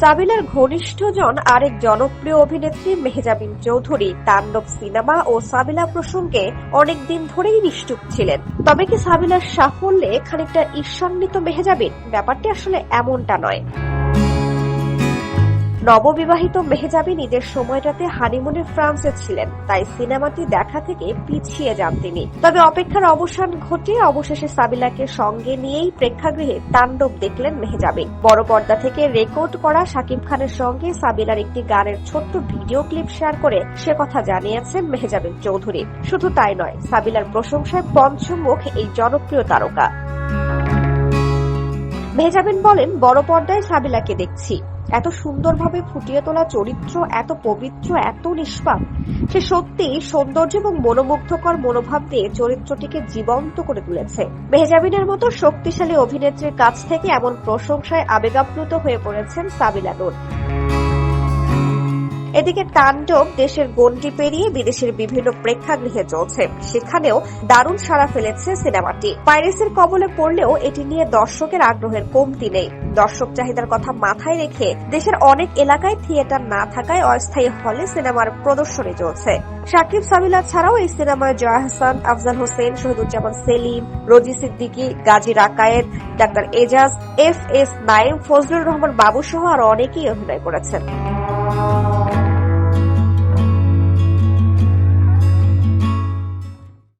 সাবিলার ঘনিষ্ঠজন আরেক জনপ্রিয় অভিনেত্রী মেহজাবিন চৌধুরী তাণ্ডব সিনেমা ও সাবিলা প্রসঙ্গে অনেক দিন ধরেই নিশ্চুপ ছিলেন। তবে কি সাবিলার সাফল্যে খানিকটা ঈর্ষান্বিত মেহজাবিন? ব্যাপারটি আসলে এমনটা নয়। নববিবাহিত মেহজাবিন ঈদের সময়টাতে হানিমুনে ফ্রান্সে ছিলেন, তাই সিনেমাটি দেখা থেকে পিছিয়ে যান তিনি। তবে অপেক্ষার অবসান ঘটে অবশেষে সাবিলাকে সঙ্গে নিয়েই প্রেক্ষাগৃহে তাণ্ডব দেখলেন মেহজাবিন বড় পর্দা থেকে রেকর্ড করা শাকিব খানের সঙ্গে সাবিলার একটি গানের ছোট্ট ভিডিও ক্লিপ শেয়ার করে সে কথা জানিয়েছেন মেহজাবিন চৌধুরী। শুধু তাই নয়, সাবিলার প্রশংসায় পঞ্চমুখ এই জনপ্রিয় তারকা। মেহজাবিন বলেন, বড় পর্দায় সাবিলাকে দেখছি। এত সুন্দরভাবে ফুটিয়ে তোলা চরিত্র, এত পবিত্র, এত নিষ্পাপ। সে সত্যি সৌন্দর্য এবং মনোমুগ্ধকর মনোভাব দিয়ে চরিত্রটিকে জীবন্ত করে তুলেছে। মেহজাবিনের মতো শক্তিশালী অভিনেত্রীর কাছ থেকে এমন প্রশংসায় আবেগাপ্লুত হয়ে পড়েছেন সাবিলা নূর। এদিকে তাণ্ডব দেশের গণ্ডি পেরিয়ে বিদেশের বিভিন্ন প্রেক্ষাগৃহে চলছে। সেখানেও দারুণ সাড়া ফেলেছে সিনেমাটি। পাইরেসির কবলে পড়লেও এটি নিয়ে দর্শকের আগ্রহের কমতি নেই। দর্শক চাহিদার কথা মাথায় রেখে দেশের অনেক এলাকায় থিয়েটার না থাকায় অস্থায়ী হলে সিনেমার প্রদর্শনী চলছে। শাকিব সাবিলা ছাড়াও এই সিনেমায় Joya Hasan, Afzal Hossain, Shahiduzzaman Selim, Rozy Siddiqui, Gazi Rakayet, doctor Ejaz, F S Nayeem Fazlur Rahman Babu সহ আরও অনেকেই অভিনয় করেছেন। Oh.